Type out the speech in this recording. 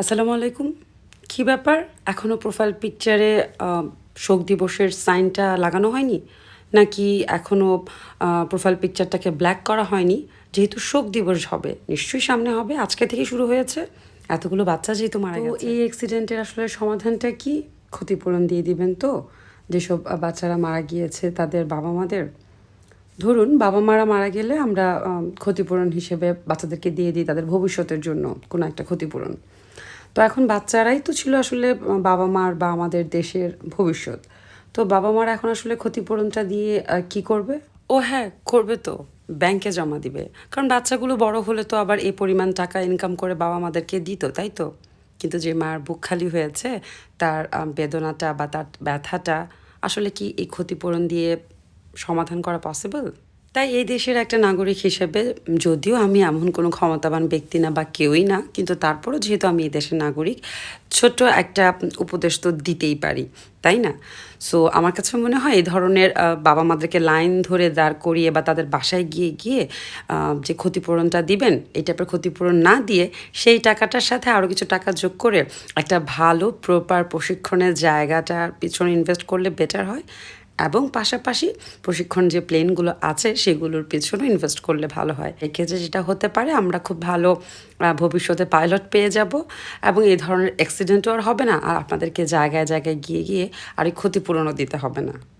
আসসালামু আলাইকুম। কী ব্যাপার? এখনও প্রোফাইল পিকচারে শোক দিবসের সাইনটা লাগানো হয়নি? নাকি এখনও প্রোফাইল পিকচারটাকে ব্ল্যাক করা হয়নি? যেহেতু শোক দিবস হবে নিশ্চয়ই সামনে হবে। আজকে থেকে শুরু হয়েছে। এতগুলো বাচ্চা যেহেতু মারা গেছে। এই অ্যাক্সিডেন্টের আসলে সমাধানটা কি? ক্ষতিপূরণ দিয়ে দিবেন তো? যেসব বাচ্চারা মারা গিয়েছে তাদের বাবা মাদের ধরুন বাবা মারা মারা গেলে আমরা ক্ষতিপূরণ হিসেবে বাচ্চাদেরকে দিয়ে দিই তাদের ভবিষ্যতের জন্য কোনো একটা ক্ষতিপূরণ। তো এখন বাচ্চারাই তো ছিল আসলে বাবা মার বা আমাদের দেশের ভবিষ্যৎ। তো বাবা মারা এখন আসলে ক্ষতিপূরণটা দিয়ে কি করবে? ও হ্যাঁ করবে তো। ব্যাংকে জমা দিবে। কারণ বাচ্চাগুলো বড় হলে তো আবার এই পরিমাণ টাকা ইনকাম করে বাবা মাদেরকে দিত, তাই তো? কিন্তু যে মার বুক খালি হয়েছে, তার বেদনাটা বা তার ব্যথাটা আসলে কি এই ক্ষতিপূরণ দিয়ে সমাধান করা পসিবল তাই এই দেশের একটা নাগরিক হিসেবে যদিও আমি এমন কোনো ক্ষমতাবান ব্যক্তি না বা কেউই না, কিন্তু তারপরও যেহেতু আমি এই দেশের নাগরিক, ছোট্ট একটা উপদেশ তো দিতেই পারি, তাই না? সো আমার কাছে মনে হয় এই ধরনের বাবা মাদেরকে লাইন ধরে দাঁড় করিয়ে বা তাদের বাসায় গিয়ে গিয়ে যে ক্ষতিপূরণটা দিবেন, এই টাইপের ক্ষতিপূরণ না দিয়ে সেই টাকাটার সাথে আরও কিছু টাকা যোগ করে একটা ভালো প্রপার প্রশিক্ষণের জায়গাটার পিছনে ইনভেস্ট করলে বেটার হয়। এবং পাশাপাশি প্রশিক্ষণ যে প্লেনগুলো আছে, সেগুলোর পিছনে ইনভেস্ট করলে ভালো হয়। এক্ষেত্রে যেটা হতে পারে, আমরা খুব ভালো ভবিষ্যতে পাইলট পেয়ে যাব এবং এই ধরনের অ্যাক্সিডেন্টও আর হবে না। আর আপনাদেরকে জায়গায় জায়গায় গিয়ে গিয়ে আর ক্ষতিপূরণও দিতে হবে না।